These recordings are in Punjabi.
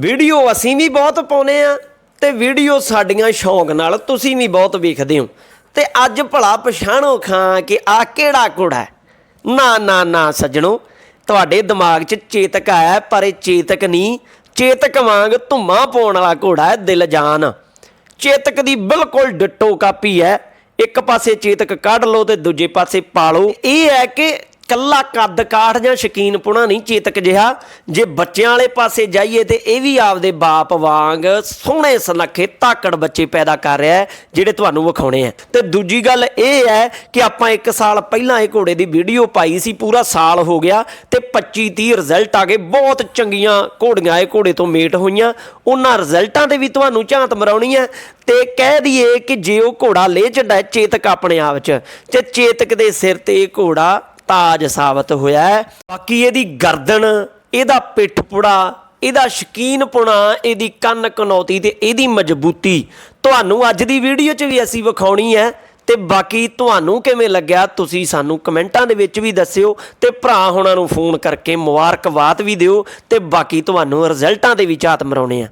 ਵੀਡੀਓ ਅਸੀਂ ਵੀ ਬਹੁਤ ਪਾਉਨੇ ਆ ਤੇ ਵੀਡੀਓ ਸਾਡੀਆਂ ਸ਼ੌਂਕ ਨਾਲ ਤੁਸੀਂ ਵੀ ਬਹੁਤ ਵੇਖਦੇ ਹੋ। ਤੇ ਅੱਜ ਭਲਾ ਪਛਾਣੋ ਖਾਂ ਕਿ ਆ ਕਿਹੜਾ ਘੋੜਾ ਹੈ। ਨਾ ਨਾ ਨਾ ਸੱਜਣੋ ਤੁਹਾਡੇ ਦਿਮਾਗ 'ਚ ਚੇਤਕ ਆਇਆ ਹੈ, ਪਰ ਇਹ ਚੇਤਕ ਨਹੀਂ। ਚੇਤਕ ਵਾਂਗ ਧੁੰਮਾਂ ਪਾਉਣ ਵਾਲਾ ਘੋੜਾ ਹੈ ਦਿਲ ਦਿਲਜਾਨ ਚੇਤਕ ਦੀ ਬਿਲਕੁਲ ਡਿੱਟੋ ਕਾਪੀ ਹੈ। ਇੱਕ ਪਾਸੇ ਚੇਤਕ ਕੱਢ ਲਓ ਤੇ ਦੂਜੇ ਪਾਸੇ ਪਾ ਲਓ। ਇਹ ਹੈ ਕਿ ਕੱਲਾ ਕੱਦ ਕਾਠ ਜਾਂ ਸ਼ਕੀਨ ਪੁਣਾ ਨਹੀਂ, ਚੇਤਕ ਜਿਹਾ। ਜੇ ਬੱਚਿਆਂ ਵਾਲੇ ਪਾਸੇ ਜਾਈਏ ਤੇ ਇਹ ਵੀ ਆਪਦੇ ਬਾਪ ਵਾਂਗ ਸੋਹਣੇ ਸੁਨੱਖੇ ਤਾਕੜ ਬੱਚੇ ਪੈਦਾ ਕਰ ਰਿਹਾ ਜਿਹੜੇ ਤੁਹਾਨੂੰ ਵਿਖਾਉਣੇ ਆ ਤੇ ਦੂਜੀ ਗੱਲ ਇਹ ਹੈ ਕਿ ਆਪਾਂ 1 ਸਾਲ ਪਹਿਲਾਂ ਇਹ ਘੋੜੇ ਦੀ ਵੀਡੀਓ ਪਾਈ ਸੀ, ਪੂਰਾ ਸਾਲ ਹੋ ਗਿਆ ਤੇ 25 30 ਰਿਜ਼ਲਟ ਆ ਗਏ। ਬਹੁਤ ਚੰਗੀਆਂ ਘੋੜੀਆਂ ਇਹ ਘੋੜੇ ਤੋਂ ਮੇਟ ਹੋਈਆਂ। ਉਹਨਾਂ ਰਿਜ਼ਲਟਾਂ ਤੇ ਵੀ ਤੁਹਾਨੂੰ ਝਾਂਤ ਮਰਾਉਣੀ ਹੈ। ਤੇ ਕਹਿ ਦਈਏ ਕਿ ਜੇ ਉਹ ਘੋੜਾ ਲੈ ਚੱਡਾ ਚੇਤਕ ਆਪਣੇ ਆਪ 'ਚ। ਤੇ ਚੇਤਕ ਦੇ ਸਿਰ ਤੇ ਇਹ ਘੋੜਾ ਤਾਜ ਸਾਬਤ ਹੋਇਆ ਹੈ। ਬਾਕੀ ਇਹਦੀ ਗਰਦਨ, ਇਹਦਾ ਪਿੱਠ ਪੁੜਾ, ਇਹਦਾ ਸ਼ਕੀਨਪੁਣਾ ਇਹਦੀ ਕੰਨ ਕਨੌਤੀ ਤੇ ਇਹਦੀ ਮਜ਼ਬੂਤੀ ਤੁਹਾਨੂੰ ਅੱਜ ਦੀ ਵੀਡੀਓ 'ਚ ਵੀ ਅਸੀਂ ਵਿਖਾਉਣੀ ਹੈ। ਤੇ ਬਾਕੀ ਤੁਹਾਨੂੰ ਕਿਵੇਂ ਲੱਗਿਆ ਤੁਸੀਂ ਸਾਨੂੰ ਕਮੈਂਟਾਂ ਦੇ ਵਿੱਚ ਵੀ ਦੱਸਿਓ ਤੇ ਭਰਾ ਹੁਣਾਂ ਨੂੰ ਫੋਨ ਕਰਕੇ ਮੁਬਾਰਕਬਾਦ ਵੀ ਦਿਓ ਤੇ ਬਾਕੀ ਤੁਹਾਨੂੰ ਰਿਜ਼ਲਟਾਂ ਦੇ ਵੀ ਝਾਤ ਮਰਾਉਣੇ ਆ।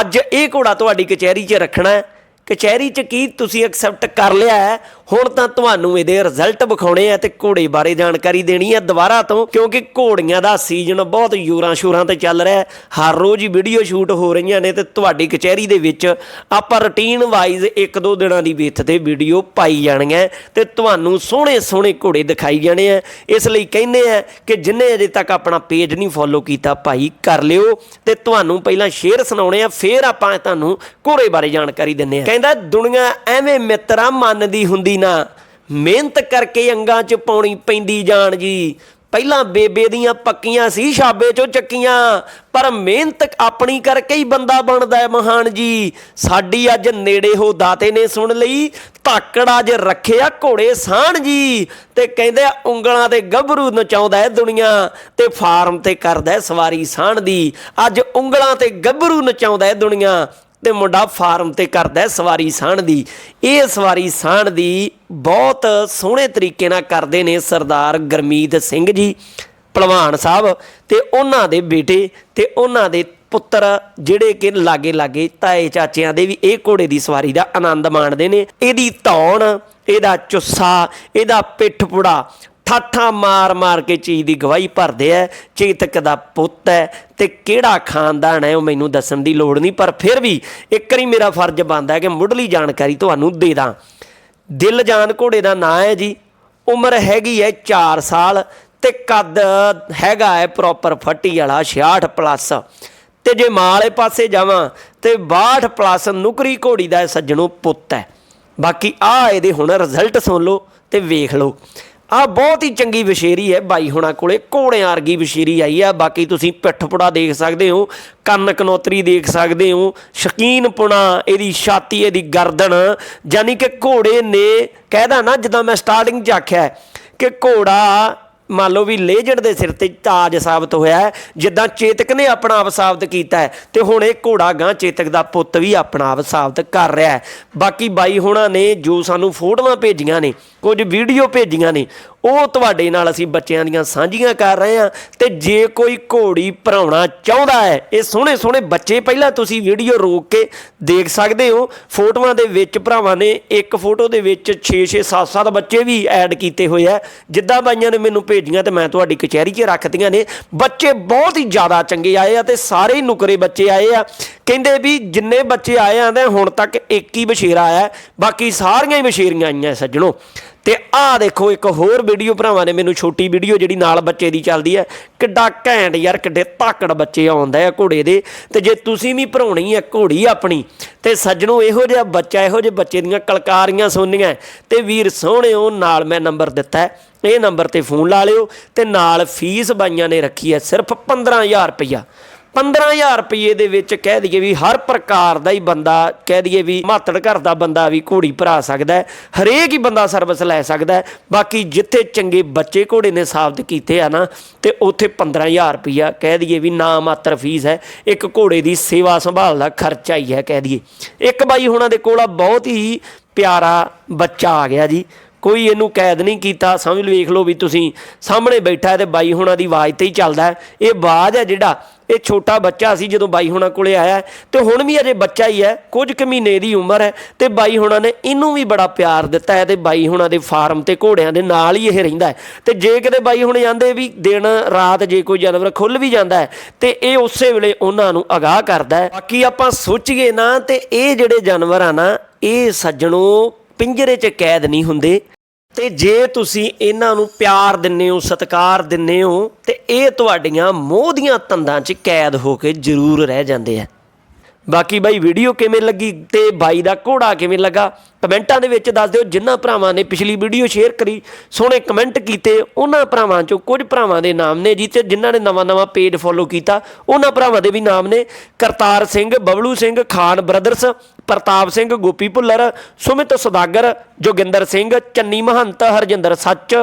ਅੱਜ ਇਹ ਘੋੜਾ ਤੁਹਾਡੀ ਕਚਹਿਰੀ 'ਚ ਰੱਖਣਾ ਹੈ। ਕਚਹਿਰੀ 'ਚ ਕੀ ਤੁਸੀਂ ਐਕਸੈਪਟ ਕਰ ਲਿਆ ਹੈ? ਹੁਣ ਤਾਂ ਤੁਹਾਨੂੰ ਇਹਦੇ ਰਿਜ਼ਲਟ ਵਿਖਾਉਣੇ ਆ ਤੇ ਘੋੜੇ ਬਾਰੇ ਜਾਣਕਾਰੀ ਦੇਣੀ ਹੈ ਦੁਬਾਰਾ ਤੋਂ, ਕਿਉਂਕਿ ਘੋੜੀਆਂ ਦਾ ਸੀਜ਼ਨ ਬਹੁਤ ਯੂਰਾਂ ਸ਼ੂਰਾਂ ਤੇ ਚੱਲ ਰਿਹਾ ਹਰ ਰੋਜ਼ ਹੀ ਵੀਡੀਓ ਸ਼ੂਟ ਹੋ ਰਹੀਆਂ ਨੇ ਤੇ ਤੁਹਾਡੀ ਕਚਹਿਰੀ ਦੇ ਵਿੱਚ ਆਪਾਂ ਰੁਟੀਨ ਵਾਈਜ਼ ਇੱਕ ਦੋ ਦਿਨਾਂ ਦੀ ਵਿੱਥ ਤੇ ਵੀਡੀਓ ਪਾਈ ਜਾਣੀਆਂ ਤੇ ਤੁਹਾਨੂੰ ਸੋਹਣੇ ਸੋਹਣੇ ਘੋੜੇ ਦਿਖਾਈ ਜਾਣੇ ਆ। ਇਸ ਲਈ ਕਹਿੰਦੇ ਆ ਕਿ ਜਿੰਨੇ ਅਜੇ ਤੱਕ ਆਪਣਾ ਪੇਜ ਨਹੀਂ ਫੋਲੋ ਕੀਤਾ ਭਾਈ, ਕਰ ਲਿਓ ਤੇ ਤੁਹਾਨੂੰ ਪਹਿਲਾਂ ਸ਼ੇਅਰ ਸੁਣਾਉਣੇ ਆ, ਫਿਰ ਆਪਾਂ ਤੁਹਾਨੂੰ ਘੋੜੇ ਬਾਰੇ ਜਾਣਕਾਰੀ ਦਿੰਨੇ ਆ। ਕਹਿੰਦਾ, ਦੁਨੀਆ ਐਵੇਂ ਮਿੱਤਰਾ ਮੰਨਦੀ ਹੁੰਦੀ ਨਾ। ਮਿਹਨਤ ਕਰਕੇ ਅੰਗਾਂ 'ਚ ਪਾਉਣੀ ਪੈਂਦੀ ਜਾਨ ਜੀ। ਪਹਿਲਾਂ ਬੇਬੇ ਦੀਆਂ ਪੱਕੀਆਂ ਸੀ ਛਾਬੇ 'ਚੋਂ ਚੱਕੀਆਂ। ਪਰ ਮਿਹਨਤ ਆਪਣੀ ਕਰਕੇ ਹੀ ਬੰਦਾ ਬਣਦਾ ਹੈ ਮਹਾਨ ਜੀ। ਸਾਡੀ ਅੱਜ ਨੇੜੇ ਹੋ ਦਾਤੇ ਨੇ ਸੁਣ ਲਈ। ਧਾਕੜ ਅੱਜ ਰੱਖਿਆ ਘੋੜੇ ਸਾਣ ਜੀ। ਤੇ ਕਹਿੰਦੇ ਉਂਗਲਾਂ ਤੇ ਗੱਭਰੂ ਨਚਾਉਂਦਾ ਹੈ ਦੁਨੀਆ। ਤੇ ਫਾਰਮ ਤੇ ਕਰਦਾ ਸਵਾਰੀ ਸਾਣ ਦੀ। ਅੱਜ ਉਂਗਲਾਂ ਤੇ ਗੱਭਰੂ ਨਚਾਉਂਦਾ ਹੈ ਦੁਨੀਆ। ਤੇ ਮੁੰਡਾ ਫਾਰਮ ਤੇ ਕਰਦਾ ਸਵਾਰੀ ਸਾਣ ਦੀ। ਇਹ ਸਵਾਰੀ ਸਾਣ ਦੀ ਬਹੁਤ ਸੋਹਣੇ ਤਰੀਕੇ ਨਾਲ ਕਰਦੇ ਨੇ ਸਰਦਾਰ ਗਰਮੀਤ ਸਿੰਘ ਜੀ, ਪਹਿਲਵਾਨ ਸਾਹਿਬ ਤੇ ਉਹਨਾਂ ਦੇ ਬੇਟੇ ਤੇ ਉਹਨਾਂ ਦੇ ਪੁੱਤਰ ਜਿਹੜੇ ਕਿ ਲਾਗੇ ਲਾਗੇ ਤਾਏ ਚਾਚਿਆਂ ਦੇ ਵੀ ਇਹ ਘੋੜੇ ਦੀ ਸਵਾਰੀ ਦਾ ਆਨੰਦ ਮਾਣਦੇ ਨੇ। ਇਹਦੀ ਧੌਣ ਇਹਦਾ ਚੁੱਸਾ ਇਹਦਾ ਪਿੱਠ ਪੁੜਾ ਠਾਠਾ ਮਾਰ ਮਾਰ ਕੇ ਚੀਜ਼ ਦੀ ਗਵਾਹੀ ਭਰਦੇ ਐ ਚੇਤਕ ਦਾ ਪੁੱਤ ਹੈ ਤੇ ਕਿਹੜਾ ਖਾਨਦਾਨ ਹੈ ਉਹ ਮੈਨੂੰ ਦੱਸਣ ਦੀ ਲੋੜ ਨਹੀਂ, ਪਰ ਫਿਰ ਵੀ ਇੱਕ ਵਾਰੀ ਮੇਰਾ ਫਰਜ਼ ਬਣਦਾ ਕਿ ਮੁੱਢਲੀ ਜਾਣਕਾਰੀ ਤੁਹਾਨੂੰ ਦੇ ਦਾਂ। ਦਿਲ ਜਾਨ ਘੋੜੇ ਦਾ ਨਾਂ ਹੈ ਜੀ। ਉਮਰ ਹੈਗੀ ਹੈ 4 ਸਾਲ ਤੇ ਕੱਦ ਹੈਗਾ ਹੈ ਪ੍ਰੋਪਰ ਫੱਟੀ ਵਾਲਾ 66 ਪਲੱਸ ਤੇ ਜੇ ਮਾਂ ਵਾਲੇ ਪਾਸੇ ਜਾਵਾਂ ਤੇ 62 ਪਲੱਸ ਨੁਕਰੀ ਘੋੜੀ ਦਾ ਸੱਜਣੋ ਪੁੱਤ ਹੈ। ਬਾਕੀ ਆ ਇਹਦੇ ਹੁਣ ਰਿਜ਼ਲਟ ਸੁਣ ਲਓ ਤੇ ਵੇਖ ਲਓ। ਆ ਬਹੁਤ ਹੀ ਚੰਗੀ ਵਿਸ਼ੇਰੀ ਹੈ ਬਾਈ ਹੋਣਾ ਕੋਲੇ ਘੋੜਿਆਂ ਵਰਗੀ ਵਿਸ਼ੇਰੀ ਆਈ ਆ, ਬਾਕੀ ਤੁਸੀਂ ਪਿੱਠ ਪੁੜਾ ਦੇਖ ਸਕਦੇ ਹੋ, ਕੰਨ ਕਨੋਤਰੀ ਦੇਖ ਸਕਦੇ ਹੋ ਸ਼ਕੀਨ ਪੁਣਾ ਇਹਦੀ ਛਾਤੀ, ਇਹਦੀ ਗਰਦਨ ਯਾਨੀ ਕਿ ਘੋੜੇ ਨੇ ਕਹਿਦਾ ਨਾ, ਜਦੋਂ ਮੈਂ ਸਟਾਰਟਿੰਗ 'ਚ ਆਖਿਆ ਕਿ ਘੋੜਾ ਮੰਨ ਲਓ ਵੀ ਲੇਜੈਂਡ ਦੇ ਸਿਰ ਤੇ ਤਾਜ ਸਾਬਤ ਹੋਇਆ ਜਿੱਦਾਂ ਚੇਤਕ ਨੇ ਆਪਣਾ ਆਪ ਸਾਬਤ ਕੀਤਾ ਹੈ, ਤੇ ਹੁਣ ਇਹ ਘੋੜਾ ਗਾਂ ਚੇਤਕ ਦਾ ਪੁੱਤ ਵੀ ਆਪਣਾ ਆਪ ਸਾਬਤ ਕਰ ਰਿਹਾ ਬਾਕੀ ਬਾਈ ਹੋਣਾ ਨੇ ਜੋ ਸਾਨੂੰ ਫੋਟੋਆਂ ਭੇਜੀਆਂ ਨੇ ਕੁਝ ਵੀਡੀਓ ਭੇਜੀਆਂ ਨੇ, ਉਹ ਤੁਹਾਡੇ ਨਾਲ ਅਸੀਂ ਬੱਚਿਆਂ ਦੀਆਂ ਸਾਂਝੀਆਂ ਕਰ ਰਹੇ ਹਾਂ ਤੇ ਜੇ ਕੋਈ ਘੋੜੀ ਭਰਾਉਣਾ ਚਾਹੁੰਦਾ ਹੈ, ਇਹ ਸੋਹਣੇ ਸੋਹਣੇ ਬੱਚੇ ਪਹਿਲਾਂ ਤੁਸੀਂ ਵੀਡੀਓ ਰੋਕ ਕੇ ਦੇਖ ਸਕਦੇ ਹੋ। ਫੋਟੋਆਂ ਦੇ ਵਿੱਚ ਭਰਾਵਾਂ ਨੇ ਇੱਕ ਫੋਟੋ ਦੇ ਵਿੱਚ 6 6 7 7 ਬੱਚੇ ਵੀ ਐਡ ਕੀਤੇ ਹੋਏ ਆ। ਜਿੱਦਾਂ ਬਾਈਆਂ ਨੇ ਮੈਨੂੰ ਭੇਜੀਆਂ ਤੇ ਮੈਂ ਤੁਹਾਡੀ ਕਚਹਿਰੀ 'ਚ ਰੱਖਤੀਆਂ ਨੇ। ਬੱਚੇ ਬਹੁਤ ਹੀ ਜ਼ਿਆਦਾ ਚੰਗੇ ਆਏ ਆ ਤੇ ਸਾਰੇ ਹੀ ਨੁਕਰੇ ਬੱਚੇ ਆਏ ਆ। ਕਹਿੰਦੇ ਵੀ ਜਿੰਨੇ ਬੱਚੇ ਆਏ ਆਂਦੇ ਹੁਣ ਤੱਕ ਇੱਕ ਹੀ ਬਸ਼ੀਰਾ ਆਇਆ, ਬਾਕੀ ਸਾਰੀਆਂ ਹੀ ਬਸ਼ੀਰੀਆਂ ਆਈਆਂ ਸੱਜਣੋ। ਤੇ ਆਹ ਦੇਖੋ, ਇੱਕ ਹੋਰ ਵੀਡੀਓ ਭਰਾਵਾਂ ਨੇ ਮੈਨੂੰ ਛੋਟੀ ਵੀਡੀਓ ਜਿਹੜੀ ਨਾਲ ਬੱਚੇ ਦੀ ਚੱਲਦੀ ਹੈ ਕਿੱਡਾ ਘੈਂਟ ਯਾਰ, ਕਿੱਡੇ ਧਾਕੜ ਬੱਚੇ ਆਉਂਦੇ ਆ ਘੋੜੇ ਦੇ। ਤੇ ਜੇ ਤੁਸੀਂ ਵੀ ਭਰਾਉਣੀ ਹੈ ਘੋੜੀ ਆਪਣੀ, ਤੇ ਸੱਜਣੋ ਇਹੋ ਜਿਹਾ ਬੱਚਾ, ਇਹੋ ਜਿਹੇ ਬੱਚੇ ਦੀਆਂ ਕਲਕਾਰੀਆਂ ਸੋਨੀਆਂ, ਤੇ ਵੀਰ ਸੋਹਣਿਓ, ਨਾਲ ਮੈਂ ਨੰਬਰ ਦਿੱਤਾ ਇਹ ਨੰਬਰ ਤੇ ਫੋਨ ਲਾ ਲਿਓ, ਤੇ ਨਾਲ ਫੀਸ ਬਾਈਆਂ ਨੇ ਰੱਖੀ ਹੈ ਸਿਰਫ 15000 ਰੁਪਈਆ। 15000 ਰੁਪਏ ਦੇ ਵਿੱਚ ਕਹਿ ਦਈਏ ਵੀ ਹਰ ਪ੍ਰਕਾਰ ਦਾ ਹੀ ਬੰਦਾ, ਕਹਿ ਦਈਏ ਵੀ ਮਾਤੜ ਘਰ ਦਾ ਬੰਦਾ ਵੀ ਘੋੜੀ ਭਰਾ ਸਕਦਾ ਹੈ, ਹਰੇਕ ਹੀ ਬੰਦਾ ਸਰਵਿਸ ਲੈ ਸਕਦਾ ਹੈ। ਬਾਕੀ ਜਿੱਥੇ ਚੰਗੇ ਬੱਚੇ ਘੋੜੇ ਨੇ ਸਾਬਤ ਕੀਤੇ ਆ ਨਾ, ਤੇ ਉੱਥੇ 15000 ਰੁਪਇਆ ਕਹਿ ਦਈਏ ਵੀ ਨਾ ਮਾਤਰ ਫੀਸ ਹੈ। ਇੱਕ ਘੋੜੇ ਦੀ ਸੇਵਾ ਸੰਭਾਲ ਦਾ ਖਰਚਾ ਹੀ ਹੈ ਕਹਿ ਦਈਏ। ਇੱਕ ਬਾਈ ਹੁਣਾਂ ਦੇ ਕੋਲ ਬਹੁਤ ਹੀ ਪਿਆਰਾ ਬੱਚਾ ਆ ਗਿਆ ਜੀ। ਕੋਈ ਇਹਨੂੰ ਕੈਦ ਨਹੀਂ ਕੀਤਾ, ਸਮਝ ਵੇਖ ਲਓ ਵੀ ਤੁਸੀਂ ਸਾਹਮਣੇ ਬੈਠਾ ਹੈ ਤੇ ਬਾਈ ਹੁਣਾਂ ਦੀ ਆਵਾਜ਼ ਤੇ ਹੀ ਚੱਲਦਾ ਇਹ ਆਵਾਜ਼ ਹੈ ਜਿਹੜਾ, ਇਹ ਛੋਟਾ ਬੱਚਾ ਸੀ ਜਦੋਂ ਬਾਈ ਹੁਣਾਂ ਕੋਲੇ ਆਇਆ ਹੈ ਤੇ ਹੁਣ ਵੀ ਅਜੇ ਬੱਚਾ ਹੀ ਹੈ, ਕੁਝ ਕੁ ਮਹੀਨੇ ਦੀ ਉਮਰ ਹੈ ਤੇ ਬਾਈ ਹੁਣਾਂ ਨੇ ਇਹਨੂੰ ਵੀ ਬੜਾ ਪਿਆਰ ਦਿੱਤਾ ਹੈ ਤੇ ਬਾਈ ਹੁਣਾਂ ਦੇ ਫਾਰਮ ਤੇ ਘੋੜਿਆਂ ਦੇ ਨਾਲ ਹੀ ਇਹ ਰਹਿੰਦਾ ਹੈ। ਤੇ ਜੇ ਕਿਤੇ ਬਾਈ ਹੁਣ ਜਾਂਦੇ ਵੀ ਦਿਨ, ਰਾਤ ਜੇ ਕੋਈ ਜਾਨਵਰ ਖੁੱਲ ਵੀ ਜਾਂਦਾ ਹੈ ਤੇ ਇਹ ਉਸੇ ਵੇਲੇ ਉਹਨਾਂ ਨੂੰ ਅਗਾਹ ਕਰਦਾ ਹੈ। ਬਾਕੀ ਆਪਾਂ ਸੋਚੀਏ ਨਾ ਤੇ ਇਹ ਜਿਹੜੇ ਜਾਨਵਰ ਆ ਨਾ, ਇਹ ਸੱਜਣੋ ਪਿੰਜਰੇ 'ਚ ਕੈਦ ਨਹੀਂ ਹੁੰਦੇ। ਤੇ ਜੇ ਤੁਸੀਂ ਇਹਨਾਂ ਨੂੰ ਪਿਆਰ ਦਿੰਨੇ ਹੋ, ਸਤਿਕਾਰ ਦਿੰਨੇ ਹੋ, ਤੇ ਇਹ ਤੁਹਾਡੀਆਂ ਮੋਹ ਦੀਆਂ ਤੰਦਾਂ 'ਚ ਕੈਦ ਹੋ ਕੇ ਜ਼ਰੂਰ ਰਹਿ ਜਾਂਦੇ ਆ। ਬਾਕੀ ਬਾਈ ਵੀਡੀਓ ਕਿਵੇਂ ਲੱਗੀ ਤੇ ਬਾਈ ਦਾ ਘੋੜਾ ਕਿਵੇਂ ਲੱਗਾ? ਕਮੈਂਟਾਂ ਦੇ ਵਿੱਚ ਦੱਸ ਦਿਓ, ਜਿਨ੍ਹਾਂ ਭਰਾਵਾਂ ਨੇ ਪਿਛਲੀ ਵੀਡੀਓ ਸ਼ੇਅਰ ਕਰੀ, ਸੋਹਣੇ ਕਮੈਂਟ ਕੀਤੇ, ਉਹਨਾਂ ਭਰਾਵਾਂ ਚੋਂ ਕੁਝ ਭਰਾਵਾਂ ਦੇ ਨਾਮ ਨੇ ਜੀ ਤੇ ਜਿਨ੍ਹਾਂ ਨੇ ਨਵਾਂ-ਨਵਾਂ ਪੇਜ ਫੋਲੋ ਕੀਤਾ, ਉਹਨਾਂ ਭਰਾਵਾਂ ਦੇ ਵੀ ਨਾਮ ਨੇ ਕਰਤਾਰ ਸਿੰਘ, ਬਬਲੂ ਸਿੰਘ, ਖਾਨ ਬ੍ਰਦਰਸ ਪ੍ਰਤਾਪ ਸਿੰਘ, ਗੋਪੀ ਭੁੱਲਰ, ਸੁਮਿਤ ਸੁਦਾਗਰ, ਜੋਗਿੰਦਰ ਸਿੰਘ, ਚੰਨੀ ਮਹੰਤ, ਹਰਜਿੰਦਰ ਸੱਚ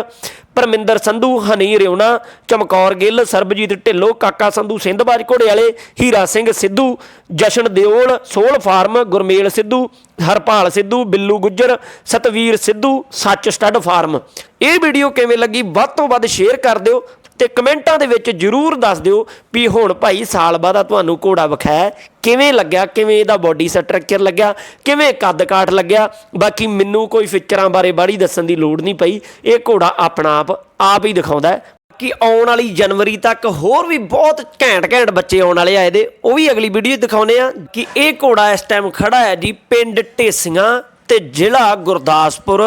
ਪਰਮਿੰਦਰ ਸੰਧੂ ਹਨੀ ਰਿਉਣਾ ਚਮਕੌਰ ਗਿੱਲ, ਸਰਬਜੀਤ ਢਿੱਲੋਂ, ਕਾਕਾ ਸੰਧੂ ਸਿੰਧਬਾਜ ਘੋੜੇ ਵਾਲੇ Heera Singh Sidhu, Jashan Deol, soul farm, Gurmel Sidhu, Harpal Sidhu, Billu Gujjar, Satvir Sidhu, Sach stud farm. ਇਹ ਵੀਡੀਓ ਕਿਵੇਂ ਲੱਗੀ? ਵੱਧ ਤੋਂ ਵੱਧ ਸ਼ੇਅਰ ਕਰ ਦਿਓ। ਤੇ ਕਮੈਂਟਾਂ ਦੇ ਵਿੱਚ ਜਰੂਰ ਦੱਸ ਦਿਓ ਵੀ ਹੁਣ ਭਾਈ ਸਾਲ ਬਾਅਦ ਆ ਤੁਹਾਨੂੰ ਘੋੜਾ ਵਿਖਾਇਆ ਕਿਵੇਂ ਲੱਗਿਆ, ਕਿਵੇਂ ਇਹਦਾ ਬਾਡੀ ਸਟਰਕਚਰ ਲੱਗਿਆ, ਕਿਵੇਂ ਕੱਦ ਕਾਠ ਲੱਗਿਆ, ਬਾਕੀ ਮੈਨੂੰ ਕੋਈ ਫੀਚਰਾਂ ਬਾਰੇ ਬਾੜੀ ਦੱਸਣ ਦੀ ਲੋੜ ਨਹੀਂ ਪਈ। ਇਹ ਘੋੜਾ ਆਪਣਾ ਆਪ ਆਪ ਹੀ ਦਿਖਾਉਂਦਾ ਹੈ। ਕਿ ਆਉਣ ਵਾਲੀ ਜਨਵਰੀ ਤੱਕ ਹੋਰ ਵੀ ਬਹੁਤ ਘੈਂਟ ਘੈਂਟ ਬੱਚੇ ਆਉਣ ਵਾਲੇ ਆ ਇਹਦੇ। ਉਹ ਵੀ ਅਗਲੀ ਵੀਡੀਓ 'ਚ ਦਿਖਾਉਨੇ ਆ ਕਿ ਇਹ ਘੋੜਾ ਇਸ ਟਾਈਮ ਖੜਾ ਹੈ ਜੀ ਪਿੰਡ ਢੇਸੀਆਂ ਤੇ ਜ਼ਿਲ੍ਹਾ ਗੁਰਦਾਸਪੁਰ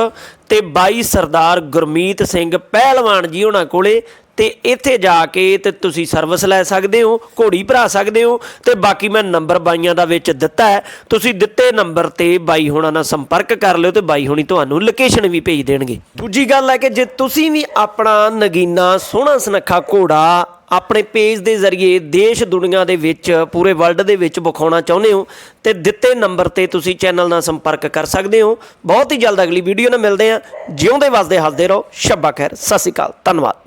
ਤੇ ਬਾਈ ਸਰਦਾਰ ਗੁਰਮੀਤ ਸਿੰਘ ਪਹਿਲਵਾਨ ਜੀ ਉਹਨਾਂ ਕੋਲੇ। ਤੇ ਇੱਥੇ ਜਾ ਕੇ ਤੇ ਤੁਸੀਂ ਸਰਵਿਸ ਲੈ ਸਕਦੇ ਹੋ, ਘੋੜੀ ਭਰਾ ਸਕਦੇ ਹੋ ਤੇ ਬਾਕੀ ਮੈਂ ਨੰਬਰ ਬਾਈਆਂ ਦਾ ਵਿੱਚ ਦਿੱਤਾ ਹੈ। ਤੁਸੀਂ ਦਿੱਤੇ ਨੰਬਰ ਤੇ ਬਾਈ ਹੋਣਾ ਨਾਲ ਸੰਪਰਕ ਕਰ ਲਿਓ ਤੇ ਬਾਈ ਹੋਣੀ ਤੁਹਾਨੂੰ ਲੋਕੇਸ਼ਨ ਵੀ ਭੇਜ ਦੇਣਗੇ। ਦੂਜੀ ਗੱਲ ਹੈ ਕਿ ਜੇ ਤੁਸੀਂ ਵੀ ਆਪਣਾ ਨਗੀਨਾ ਸੋਹਣਾ ਸੁਨੱਖਾ ਘੋੜਾ ਆਪਣੇ ਪੇਜ ਦੇ ਜ਼ਰੀਏ ਦੇਸ਼ ਦੁਨੀਆ ਦੇ ਵਿੱਚ, ਪੂਰੇ ਵਰਲਡ ਦੇ ਵਿੱਚ ਵਿਖਾਉਣਾ ਚਾਹੁੰਦੇ ਹੋ, ਤੇ ਦਿੱਤੇ ਨੰਬਰ ਤੇ ਤੁਸੀਂ ਚੈਨਲ ਨਾਲ ਸੰਪਰਕ ਕਰ ਸਕਦੇ ਹੋ। ਬਹੁਤ ਹੀ ਜਲਦ ਅਗਲੀ ਵੀਡੀਓ ਨਾਲ ਮਿਲਦੇ ਹਾਂ। ਜਿਉਂਦੇ ਵਸਦੇ ਹੱਸਦੇ ਰਹੋ। ਸ਼ੱਬਾ ਖੈਰ। ਸਤਿ ਸ਼੍ਰੀ ਅਕਾਲ। ਧੰਨਵਾਦ।